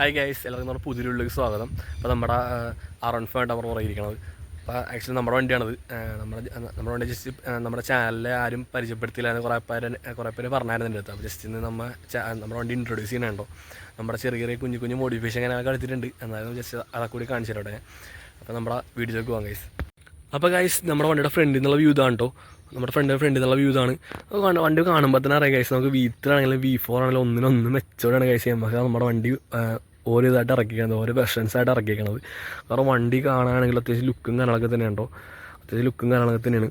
Hi guys എല്ലാവർക്കും നമ്മുടെ പുതിയ പുതിയൊരുള്ളിലേക്ക് സ്വാഗതം. അപ്പോൾ നമ്മുടെ ആർ വൺ ഫൈവ് നമ്മൾ പുറകിരിക്കണത് അപ്പോൾ ആക്ച്വലി നമ്മുടെ വണ്ടിയാണത്. നമ്മുടെ നമ്മുടെ വണ്ടി ജസ്റ്റ് നമ്മുടെ ചാനലിൽ ആരും പരിചയപ്പെടുത്തിയില്ല എന്ന് കുറേ പേര് കുറേ പേര് പറഞ്ഞായിരുന്നു എന്റെ അടുത്ത് അപ്പോൾ ജസ്റ്റ് ഇന്ന് നമ്മൾ നമ്മുടെ വണ്ടി ഇൻട്രൊഡ്യൂസ് ചെയ്യണുണ്ടോ നമ്മുടെ ചെറിയ ചെറിയ കുഞ്ഞു കുഞ്ഞു മോഡിഫിക്കേഷൻ അങ്ങനെ കളിച്ചിട്ടുണ്ട് എന്നാലും ജസ്റ്റ് അതൊക്കെ കൂടി കാണിച്ചു തരട്ടെ അപ്പോൾ നമ്മുടെ വീഡിയോയിലേക്ക് പോകാം ഗൈസ് അപ്പോൾ ഗൈസ് നമ്മുടെ വണ്ടിയുടെ ഫ്രണ്ടിൽ നിന്നുള്ള വ്യൂ ഇതാണ് കേട്ടോ നമ്മുടെ ഫ്രണ്ട് ഫ്രണ്ടിൽ നിന്നുള്ള വ്യൂ ഇതാണ്. വണ്ടി കാണുമ്പോൾ തന്നെ അറിയാം ഗൈസ് നമുക്ക് വി ത്രീ ആണെങ്കിലും വി ഫോർ ആണെങ്കിലും ഒന്നിനൊന്ന് മെച്ചോടാണ് ഗൈസ് നമുക്ക് നമ്മുടെ വണ്ടി ഓരോ ഇതായിട്ട് ഇറക്കിക്കണത് ഓരോ വെർഷൻസ് ആയിട്ട് ഇറക്കിയിരിക്കണത് കാരണം വണ്ടി കാണാനാണെങ്കിൽ അത്യാവശ്യം ലുക്കും കാര്യങ്ങളൊക്കെ തന്നെയാണ് ഉണ്ടോ അത്യാവശ്യം ലുക്കും കാര്യങ്ങളൊക്കെ തന്നെയാണ്.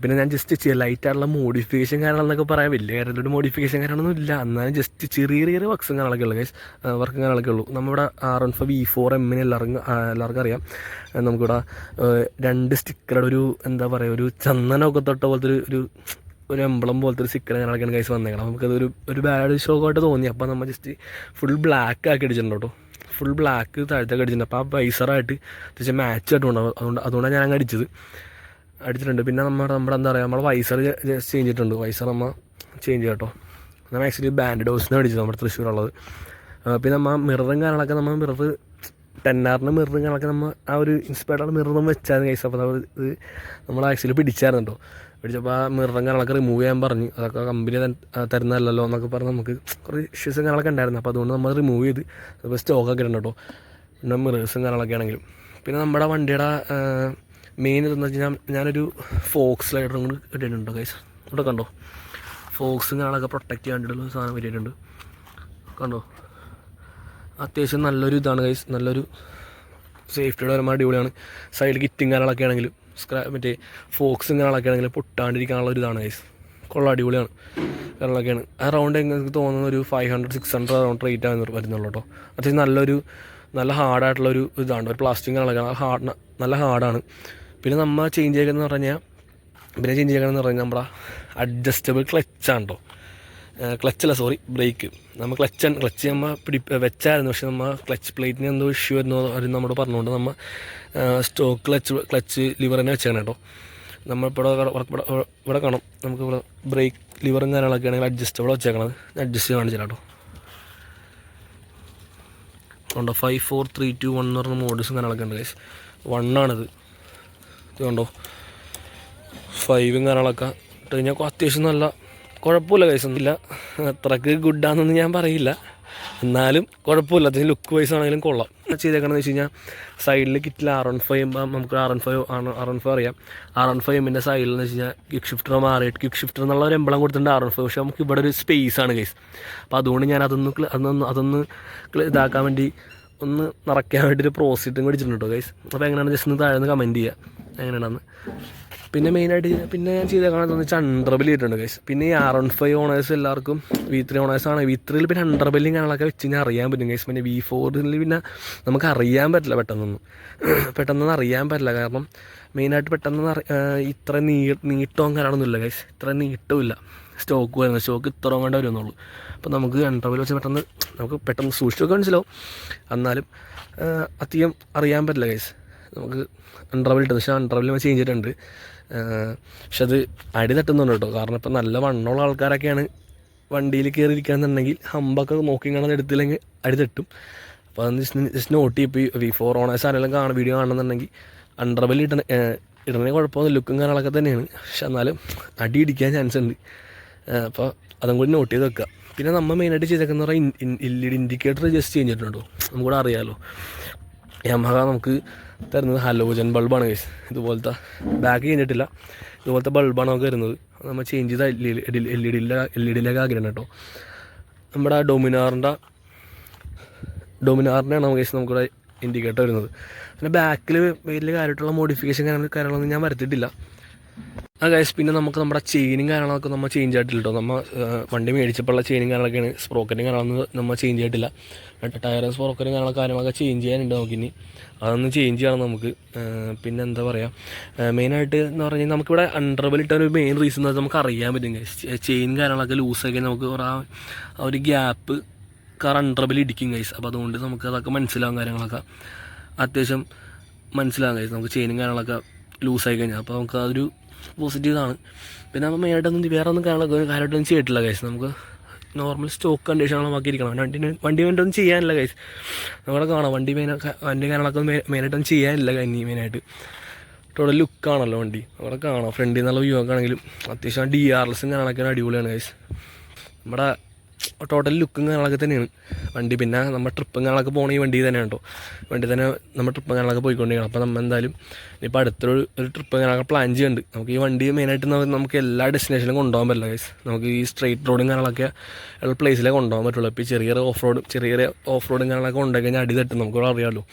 പിന്നെ ഞാൻ ജസ്റ്റ് ചെറിയ ലൈറ്റായിട്ടുള്ള മോഡിഫിക്കേഷൻ കാര്യങ്ങളെന്നൊക്കെ പറയാൻ വലിയ കാര്യത്തിലൊരു മോഡിഫിക്കേഷൻ കാര്യങ്ങളൊന്നും ഇല്ല. എന്നാലും ജസ്റ്റ് ചെറിയ ചെറിയ വർക്ക്സും കാര്യങ്ങളൊക്കെ ഉള്ളു ഗൈസ് വർക്കും കാര്യങ്ങളൊക്കെ ഉള്ളൂ. നമ്മുടെ R one five V four എമ്മിന് എല്ലാവർക്കും എല്ലാവർക്കും അറിയാം. നമുക്കിവിടെ രണ്ട് സ്റ്റിക്കറുടെ ഒരു എന്താ പറയുക ഒരു ചന്ദനമൊക്കെ തൊട്ട പോലത്തെ ഒരു ഒരു എംബ്ലം പോലത്തെ ഒരു സിക്കൽ കാര്യങ്ങളൊക്കെയാണ് കൈസ് വന്നേക്കണം. നമുക്കതൊരു ഒരു ബാഡ് ഷോക്കായിട്ട് തോന്നി. അപ്പോൾ നമ്മൾ ജസ്റ്റ് ഫുൾ ബ്ലാക്ക് ആക്കി അടിച്ചിട്ടുണ്ട് കേട്ടോ ഫുൾ ബ്ലാക്ക് താഴത്തേക്ക് അടിച്ചിട്ടുണ്ട്. അപ്പോൾ ആ വൈസറായിട്ട് അത്യാവശ്യം മാച്ച് ആയിട്ടുണ്ട്. അതുകൊണ്ട് അതുകൊണ്ടാണ് ഞാൻ അങ്ങ് അടിച്ചത്. അടിച്ചിട്ടുണ്ട്. പിന്നെ നമ്മുടെ നമ്മുടെ എന്താ പറയുക നമ്മുടെ വൈസർ ചേഞ്ച് ചെയ്തിട്ടുണ്ട്. വൈസർ നമ്മൾ ചേഞ്ച് കേട്ടോ നമ്മൾ ആക്ച്വലി ബാൻഡ് എന്ന് അടിച്ചത് നമ്മുടെ തൃശ്ശൂരുള്ളത്. പിന്നെ നമ്മൾ മിററും കാര്യങ്ങളൊക്കെ നമ്മൾ മിറർ ടെന്നാറിന് മിററും കാര്യങ്ങളൊക്കെ നമ്മൾ ആ ഒരു ഇൻസ്പയർഡ് മിററും നമ്മൾ വെച്ചായിരുന്നു കൈസ് അപ്പോൾ നമ്മൾ ഇത് നമ്മൾ ആക്ച്വലി പിടിച്ചായിരുന്നു കേട്ടോ പിടിച്ചപ്പോൾ ആ മിററും കാര്യങ്ങളൊക്കെ റിമൂവ് ചെയ്യാൻ പറഞ്ഞു. അതൊക്കെ കമ്പനി തരുന്നതല്ലല്ലോ എന്നൊക്കെ പറഞ്ഞ് നമുക്ക് കുറേ ഇഷ്യൂസും കാര്യങ്ങളൊക്കെ ഉണ്ടായിരുന്നു. അപ്പോൾ അതുകൊണ്ട് നമ്മൾ റിമൂവ് ചെയ്ത് അപ്പോൾ സ്റ്റോക്കൊക്കെ ഇടണം കേട്ടോ പിന്നെ മിറേഴ്സും കാര്യങ്ങളൊക്കെ ആണെങ്കിലും. പിന്നെ നമ്മുടെ വണ്ടിയുടെ മെയിൻ ഇതെന്ന് വെച്ച് കഴിഞ്ഞാൽ ഞാനൊരു ഫോക്സ് ലൈഡറും കൂടി ഇട്ടിട്ടുണ്ട് കൈസ് ഇവിടെ കണ്ടോ? ഫോക്സും കാര്യങ്ങളൊക്കെ പ്രൊട്ടക്റ്റ് ചെയ്യാൻ വേണ്ടിയിട്ടുള്ള സാധനം ഇട്ടിട്ടുണ്ട് കണ്ടോ? അത്യാവശ്യം നല്ലൊരു ഇതാണ് കൈസ് നല്ലൊരു സേഫ്റ്റിയുടെ പരമായ അടിപൊളിയാണ്. സൈഡിൽ കിറ്റും കാര്യങ്ങളൊക്കെ ആണെങ്കിലും. സ്ക്രാ മറ്റേ ഫോക്സും കാര്യങ്ങളൊക്കെ ആണെങ്കിൽ പൊട്ടാണ്ടിരിക്കാനുള്ള ഒരു ഇതാണ് ഗൈസ് കൊള്ള അടിപൊളിയാണ്. കാര്യങ്ങളൊക്കെയാണ് ആ റൗണ്ട് എനിക്ക് തോന്നുന്ന ഒരു five hundred six hundred round rate ആണ് വരുന്നുള്ളൂ കേട്ടോ അത്യാവശ്യം നല്ലൊരു നല്ല ഹാർഡായിട്ടുള്ള ഒരു ഇതാണ്. ഒരു പ്ലാസ്റ്റിക് കാര്യങ്ങളൊക്കെ ഹാർഡ് നല്ല ഹാർഡാണ് പിന്നെ നമ്മൾ ചേഞ്ച് ചെയ്യുന്നതെന്ന് പറഞ്ഞാൽ പിന്നെ ചേഞ്ച് ചെയ്യണമെന്ന് പറഞ്ഞാൽ നമ്മുടെ അഡ്ജസ്റ്റബിൾ ക്ലച്ചാണ് കേട്ടോ ക്ലച്ചല്ല സോറി ബ്രേക്ക് നമ്മൾ ക്ലച്ച് ക്ലച്ച് നമ്മൾ പിടി വെച്ചായിരുന്നു. പക്ഷെ നമ്മൾ ക്ലച്ച് പ്ലേറ്റിന് എന്തോ ഇഷ്യൂ ആയിരുന്നു അവർ നമ്മോട് പറഞ്ഞുകൊണ്ട് നമ്മൾ സ്റ്റോക്ക് ക്ലച്ച് ക്ലച്ച് ലിവർ തന്നെ വെച്ചാണ് കേട്ടോ നമ്മൾ ഇവിടെ ഇവിടെ കാണാം. നമുക്ക് ഇവിടെ ബ്രേക്ക് ലിവറും കാര്യങ്ങളൊക്കെ ആണെങ്കിൽ അഡ്ജസ്റ്റബിൾ വെച്ചേക്കണത്. അഡ്ജസ്റ്റ് കാണിച്ചില്ല കേട്ടോ ഉണ്ടോ five four three two one എന്ന് പറഞ്ഞ മോഡൽസും കാര്യങ്ങളൊക്കെ ഉണ്ട് ഗൈസ് വണ്ണാണിത് ഇത് കണ്ടോ ഫൈവും കാര്യങ്ങളൊക്കെ. കഴിഞ്ഞാൽ അത്യാവശ്യം നല്ല കുഴപ്പമില്ല കൈസ് ഒന്നുമില്ല. അത്രയ്ക്ക് ഗുഡാന്നൊന്നും ഞാൻ പറയില്ല. എന്നാലും കുഴപ്പമില്ല അതിന് ലുക്ക് വൈസ് ആണെങ്കിലും കൊള്ളാം. ചെയ്തേക്കണമെന്ന് വെച്ച് കഴിഞ്ഞാൽ സൈഡിൽ കിറ്റിൽ ആർ വൺ ഫൈവ് നമുക്ക് R one five R one five അറിയാം. ആർ വൺ ഫൈവ് എമ്മിന്റെ സൈഡിൽ എന്ന് വെച്ച് കഴിഞ്ഞാൽ ക്വിക്ക് ഷിഫ്റ്റർ മാറിയിട്ട് ക്വിക്ക് ഷിഫ്റ്റർ എന്നുള്ള ഒരു എമ്പളം കൊടുത്തിട്ടുണ്ട് ആർ വൺ ഫൈവ് പക്ഷേ നമുക്ക് ഇവിടെ ഒരു സ്പേസ് ആണ് ഗൈസ് അപ്പോൾ അതുകൊണ്ട് ഞാൻ അതൊന്ന് അതൊന്ന് അതൊന്ന് ഇതാക്കാൻ വേണ്ടി ഒന്ന് നിറയ്ക്കാൻ വേണ്ടി ഒരു പ്രോസിറ്റും മേടിച്ചിട്ടുണ്ട് കേട്ടോ ഗൈസ് അപ്പോൾ എങ്ങനെയാണ് ജസ്റ്റ് ഒന്ന് താഴെ നിന്ന് കമന്റ് ചെയ്യുക എങ്ങനെയാണെന്ന് പിന്നെ മെയിനായിട്ട് പിന്നെ ഞാൻ ചെയ്ത കാണാൻ വെച്ചാൽ അണ്ടർബെല്ലി ഇട്ടുണ്ട് ഗൈസ് പിന്നെ ഈ ആർ വൺ ഫൈവ് ഓണേഴ്സ് എല്ലാവർക്കും വി ത്രീ ഓണേഴ്സ് ആണ്. വി ത്രീയിൽ പിന്നെ അണ്ടർബെല്ലും കാണാനൊക്കെ വെച്ച് കഴിഞ്ഞാൽ അറിയാൻ പറ്റും ഗൈസ് പിന്നെ വി ഫോറിൽ പിന്നെ നമുക്ക് അറിയാൻ പറ്റില്ല പെട്ടെന്നൊന്നും. പെട്ടെന്നൊന്നും അറിയാൻ പറ്റില്ല. കാരണം മെയിനായിട്ട് പെട്ടെന്ന് ഇത്ര നീ നീട്ടവും കാര്യങ്ങളൊന്നുമില്ല ഗൈസ് ഇത്ര നീട്ടവും ഇല്ല. സ്റ്റോക്ക് വരുന്നത് സ്റ്റോക്ക് ഇത്രയും കണ്ടേ വരുന്നുള്ളൂ. അപ്പോൾ നമുക്ക് അണ്ടർബെൽ വെച്ച് പെട്ടെന്ന് നമുക്ക് പെട്ടെന്ന് സൂക്ഷിച്ചൊക്കെ മനസ്സിലാവും. എന്നാലും അധികം അറിയാൻ പറ്റില്ല ഗൈസ് നമുക്ക് അണ്ടർബെൽ ഇട്ടത്. പക്ഷേ നമ്മൾ ചേഞ്ച് ചെയ്തിട്ടുണ്ട്. പക്ഷെ അത് അടി തട്ടുന്നുണ്ട് കേട്ടോ. കാരണം ഇപ്പം നല്ല വണ്ണമുള്ള ആൾക്കാരൊക്കെയാണ് വണ്ടിയിൽ കയറിയിരിക്കുകയെന്നുണ്ടെങ്കിൽ ഹമ്പൊക്കെ നോക്കി കാണാൻ എടുത്തില്ലെങ്കിൽ അടി തട്ടും. അപ്പോൾ അത് ജസ്റ്റ് നോട്ട് ചെയ്യും. ഇപ്പോൾ വി ഫോർ ഓണേഴ്സ് ആരെല്ലാം കാണാൻ വീഡിയോ കാണുന്നുണ്ടെങ്കിൽ അണ്ടർബെൽ ഇടണ ഇടണേ കുഴപ്പമൊന്നും ലുക്കും കാര്യങ്ങളൊക്കെ തന്നെയാണ്. പക്ഷെ എന്നാലും അടി ഇടിക്കാൻ ചാൻസ് ഉണ്ട്. അപ്പോൾ അതും കൂടി നോട്ട് ചെയ്ത് വെക്കുക. പിന്നെ നമ്മൾ മെയിനായിട്ട് ചെയ്തേക്കുന്ന പറയുക L E D indicator just ചെയ്തിട്ടുണ്ടോ നമുക്കൂടെ അറിയാമല്ലോ യമഹ നമുക്ക് തരുന്നത് ഹലോജൻ ബൾബാണ് കേസ് ഇതുപോലത്തെ ബാക്ക് കഴിഞ്ഞിട്ടില്ല. ഇതുപോലത്തെ ബൾബാണ് നമുക്ക് തരുന്നത്. നമ്മൾ ചേഞ്ച് ചെയ്ത എൽ ഇ എൽ ഇ ഡിയിലെ എൽ ഇ ഡിയിലേക്ക് ആഗ്രഹം കേട്ടോ. നമ്മുടെ ഡൊമിനാറിന്റെ ഡൊമിനാറിന്റെയാണ് നമുക്ക് കേസ് നമുക്കിവിടെ ഇൻഡിക്കേറ്റർ വരുന്നത് പിന്നെ ബാക്കിൽ വലിയ കാര്യമായിട്ടുള്ള മോഡിഫിക്കേഷൻ കാര്യങ്ങളൊന്നും ഞാൻ വരുത്തിയിട്ടില്ല. ആ ഗൈസ് പിന്നെ നമുക്ക് നമ്മുടെ ചെയിനും കാര്യങ്ങളൊക്കെ നമ്മൾ ചേഞ്ച് ആയിട്ടില്ല കേട്ടോ നമ്മൾ വണ്ടി മേടിച്ചപ്പോഴുള്ള ചെയിനും കാര്യങ്ങളൊക്കെയാണ്. സ്പ്രോക്കറ്റും കാര്യങ്ങളൊന്നും നമ്മൾ ചേഞ്ച് ആയിട്ടില്ല. ടയറും സ്പ്രോക്കറ്റും കാര്യങ്ങളൊക്കെ കാര്യങ്ങളൊക്കെ ചേഞ്ച് ചെയ്യാനുണ്ട് നമുക്കിനി. അതൊന്ന് ചേഞ്ച് ചെയ്യണം നമുക്ക്. പിന്നെ എന്താ പറയുക മെയിനായിട്ട് എന്ന് പറഞ്ഞാൽ നമുക്കിവിടെ അണ്ടർബെൽ ഇട്ട ഒരു മെയിൻ റീസൺ എന്ന് നമുക്ക് അറിയാൻ പറ്റും ചെയിൻ കാര്യങ്ങളൊക്കെ ലൂസാക്കി നമുക്ക് ആ ഒരു ഗ്യാപ്പ് കാർ അണ്ടർബെൽ ഇടിക്കും ഗൈസ് അപ്പോൾ അതുകൊണ്ട് നമുക്ക് അതൊക്കെ മനസ്സിലാവും കാര്യങ്ങളൊക്കെ. അത്യാവശ്യം മനസ്സിലാവും ഗൈസ് നമുക്ക് ചെയിനും കാര്യങ്ങളൊക്കെ ലൂസായി കഴിഞ്ഞാൽ അപ്പോൾ നമുക്ക് അതൊരു പോസിറ്റീവാണ്. പിന്നെ നമ്മൾ മെയിനായിട്ടൊന്നും വേറെ ഒന്നും കാര്യങ്ങളൊക്കെ കാര്യമായിട്ടൊന്നും ചെയ്തിട്ടില്ല ഗൈസ് നമുക്ക് നോർമൽ സ്റ്റോക്ക് കണ്ടീഷനാണ് ബാക്കിയിരിക്കണം വണ്ടി വണ്ടി വേണ്ടൊന്നും ചെയ്യാനില്ല കൈസ് നമ്മുടെ കാണാം വണ്ടി മെയിൻ വണ്ടി കാര്യങ്ങളൊക്കെ മെയിനായിട്ടൊന്നും ചെയ്യാനില്ല കന്നി മെയിനായിട്ട് ടോട്ടൽ ലുക്കാണല്ലോ വണ്ടി. അവിടെ കാണാം ഫ്രണ്ടിൽ നിന്നുള്ള വ്യൂ ഒക്കെ ആണെങ്കിലും. അത്യാവശ്യം ഡി ആർ എൽസും കാണാനൊക്കെ അടിപൊളിയാണ് കൈസ് നമ്മുടെ ടോട്ടൽ ലുക്കും കാര്യങ്ങളൊക്കെ തന്നെയാണ്. വണ്ടി പിന്നെ നമ്മൾ ട്രിപ്പും കാര്യങ്ങളൊക്കെ പോകണമെങ്കിൽ വണ്ടി തന്നെയാണ് കേട്ടോ. വണ്ടി തന്നെ നമ്മൾ ട്രിപ്പും കാര്യങ്ങളൊക്കെ പോയിക്കൊണ്ടിരിക്കണം. അപ്പോൾ നമ്മൾ എന്തായാലും ഇപ്പോൾ അടുത്തൊരു ഒരു ട്രിപ്പ് കാര്യങ്ങളൊക്കെ പ്ലാൻ ചെയ്യുന്നുണ്ട് നമുക്ക് ഈ വണ്ടി മെയിനായിട്ട് നമുക്ക് എല്ലാ ഡെസ്റ്റിനേഷനിലും കൊണ്ടുപോകാൻ പറ്റില്ല ഗൈസ് നമുക്ക് ഈ സ്ട്രെയിറ്റ് റോഡും കാര്യങ്ങളൊക്കെ ഉള്ള പ്ലേസിലേ കൊണ്ടുപോകാൻ പറ്റുള്ളൂ. ഇപ്പോൾ ചെറിയ ഓഫ് റോഡ് ചെറിയ ഓഫ് റോഡും കാര്യങ്ങളൊക്കെ കൊണ്ടുപോയി കഴിഞ്ഞാൽ അടി തട്ടും. നമുക്ക് അറിയാമല്ലോ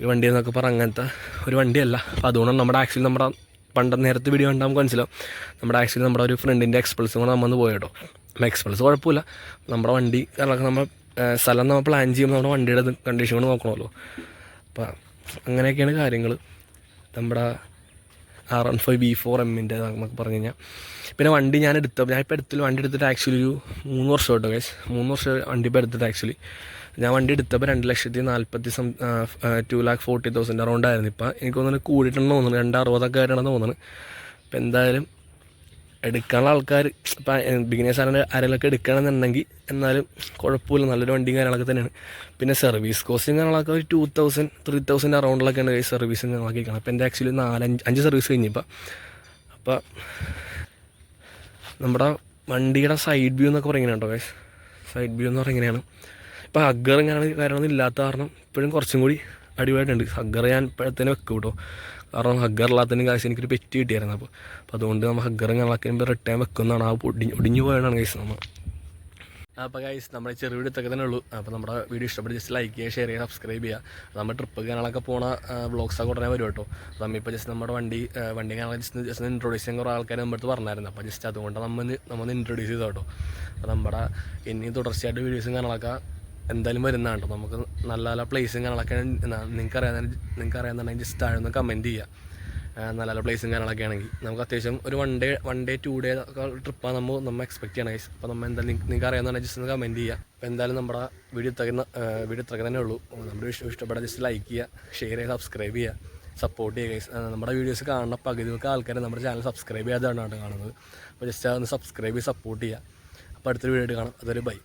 ഈ വണ്ടി എന്നൊക്കെ പറഞ്ഞാൽ അങ്ങനത്തെ ഒരു വണ്ടിയല്ല. അപ്പോൾ അതുകൊണ്ട് നമ്മുടെ ആക്ച്വലി നമ്മുടെ പണ്ട് നേരത്തെ വീഡിയോ കണ്ടാൽ നമുക്ക് മനസ്സിലാവും. നമ്മുടെ ആക്ച്വലി നമ്മുടെ ഒരു ഫ്രണ്ടിന്റെ എക്സ്പൾസും കൂടെ നമ്മൾ പോയി കേട്ടോ എക്സ്പൾസ് കുഴപ്പമില്ല നമ്മുടെ വണ്ടി കാരണം നമ്മൾ സ്ഥലം നമ്മൾ പ്ലാൻ ചെയ്യുമ്പോൾ നമ്മുടെ വണ്ടിയുടെ കണ്ടീഷൻ കൊണ്ട് നോക്കണമല്ലോ. അപ്പോൾ അങ്ങനെയൊക്കെയാണ് കാര്യങ്ങൾ നമ്മുടെ R one five B four എമ്മിന്റെ നമുക്ക് പറഞ്ഞു കഴിഞ്ഞാൽ പിന്നെ വണ്ടി ഞാൻ എടുത്ത ഞാൻ ഇപ്പോൾ എടുത്തില്ല. വണ്ടി എടുത്തിട്ട് ആക്ച്വലി ഒരു മൂന്ന് വർഷം കേട്ടോ ഗൈസ് മൂന്ന് വർഷം വണ്ടി ഇപ്പോൾ എടുത്തിട്ട് ആക്ച്വലി ഞാൻ വണ്ടി എടുത്തപ്പോൾ രണ്ട് ലക്ഷത്തി നാൽപ്പത്തി some two lakh forty thousand around ആയിരുന്നു. ഇപ്പം എനിക്ക് തോന്നുന്നു കൂടിയിട്ടുണ്ടെന്ന് തോന്നുന്നു. രണ്ട് അറുപതൊക്കെ ആയിട്ടാണെന്ന് തോന്നുന്നു. അപ്പോൾ എന്തായാലും എടുക്കാനുള്ള ആൾക്കാർ ഇപ്പം ബിഗിനേഴ്സ് ആണ് ആരെങ്കിലുമൊക്കെ എടുക്കണമെന്നുണ്ടെങ്കിൽ എന്നാലും കുഴപ്പമില്ല. നല്ലൊരു വണ്ടിയും കാര്യങ്ങളൊക്കെ തന്നെയാണ്. പിന്നെ സർവീസ് കോസ്റ്റും കാര്യങ്ങളൊക്കെ ഒരു ടു തൗസൻഡ് ത്രീ തൗസൻഡ് അറൗണ്ടിലൊക്കെയാണ് ഈ സർവീസും കാര്യങ്ങളൊക്കെ ഇരിക്കണം അപ്പോൾ എന്റെ ആക്ച്വലി നാലഞ്ച് അഞ്ച് സർവീസ് കഴിഞ്ഞിപ്പോൾ അപ്പോൾ നമ്മുടെ വണ്ടിയുടെ സൈഡ് വ്യൂ എന്നൊക്കെ പറയുന്നത് കേട്ടോ സൈഡ് വ്യൂ എന്ന് പറയുന്നത് ഇങ്ങനെയാണ് ഇപ്പോൾ ഹഗ്ഗർ ഇങ്ങനെ കാര്യങ്ങളൊന്നും ഇല്ലാത്ത കാരണം ഇപ്പോഴും കുറച്ചും കൂടി അടിപൊളിയായിട്ടുണ്ട്. ഹഗ്ഗർ ഞാൻ ഇപ്പോഴത്തേനെ വെക്കും കേട്ടോ കാരണം ഹഗ്ഗർ ഇല്ലാത്തതിന് കാശ് എനിക്കൊരു പെറ്റ് കിട്ടിയായിരുന്നു. അപ്പോൾ അപ്പോൾ അതുകൊണ്ട് നമ്മൾ ഹഗ്ഗർ ഇങ്ങനെ റിട്ടേൺ വെക്കുന്നതാണ്. ആ ഒടിഞ്ഞ് ഒടിഞ്ഞു പോയതാണ് കേസ് നമ്മൾ. അപ്പോൾ ഗൈസ് നമ്മൾ ചെറിയ വീഡിയോ ഇതൊക്കെ തന്നെ ഉള്ളൂ. അപ്പോൾ നമ്മുടെ വീഡിയോ ഇഷ്ടപ്പെട്ട് ജസ്റ്റ് ലൈക്ക് ചെയ്യുക ഷെയർ ചെയ്യുക സബ്സ്ക്രൈബ് ചെയ്യുക. നമ്മൾ ട്രിപ്പ് കാണാനൊക്കെ പോണ വ്ളോഗ്സൊക്കെ ഉടനെ വരും കേട്ടോ നമ്മൾ ഇപ്പോൾ ജസ്റ്റ് നമ്മുടെ വണ്ടി വണ്ടി കാണാൻ ജസ്റ്റ് ജസ്റ്റ് ഇൻട്രൊഡ്യൂസ് ചെയ്യാൻ കുറേ ആൾക്കാർ നമ്മുടെ അടുത്ത് പറഞ്ഞായിരുന്നു. അപ്പോൾ ജസ്റ്റ് അതുകൊണ്ട് നമ്മൾ നമ്മൾ ഇൻട്രൊഡ്യൂസ് ചെയ്തോട്ടോ അപ്പോൾ നമ്മുടെ ഇനി തുടർച്ചയായിട്ട് വീഡിയോസും കാണാനൊക്കെ എന്തായാലും വരുന്നതാണ് കേട്ടോ നമുക്ക് നല്ല നല്ല പ്ലേസും കാണാനൊക്കെ നിങ്ങൾക്ക് അറിയാൻ നിങ്ങൾക്ക് അറിയാമെന്നുണ്ടെങ്കിൽ ജസ്റ്റ് താഴെ കമന്റ് ചെയ്യുക നല്ല നല്ല പ്ലേസും കാര്യങ്ങളൊക്കെ ആണെങ്കിൽ. നമുക്ക് അത്യാവശ്യം ഒരു one day one day two day ട്രിപ്പാണ് നമ്മൾ നമ്മൾ എക്സ്പെക്ട് ചെയ്യണം ഗൈസ് അപ്പോൾ നമ്മൾ എന്തായാലും നിങ്ങൾക്ക് അറിയാമെന്നുണ്ടെങ്കിൽ ജസ്റ്റ് ഒന്ന് കമന്റ് ചെയ്യുക അപ്പോൾ എന്തായാലും നമ്മുടെ വീഡിയോ ഇത്രക്കുന്ന വീഡിയോ ഇത്രയൊക്കെ തന്നെ ഉള്ളൂ. നമ്മുടെ വിഷയം ഇഷ്ടപ്പെട്ടാൽ ജസ്റ്റ് ലൈക്ക് ചെയ്യുക ഷെയർ ചെയ്യുക സബ്സ്ക്രൈബ് ചെയ്യുക സപ്പോർട്ട് ചെയ്യുക ഗൈസ് നമ്മുടെ വീഡിയോസ് കാണുന്ന പകുതിയൊക്കെ ആൾക്കാർ നമ്മുടെ ചാനൽ സബ്സ്ക്രൈബ് ചെയ്യാതാണ് കാണുന്നത്. അപ്പോൾ ജസ്റ്റ് ഒന്ന് സബ്സ്ക്രൈബ് ചെയ്ത് സപ്പോർട്ട് ചെയ്യുക അപ്പോൾ അടുത്തൊരു വീഡിയോ കാണാം. അതൊരു ബൈ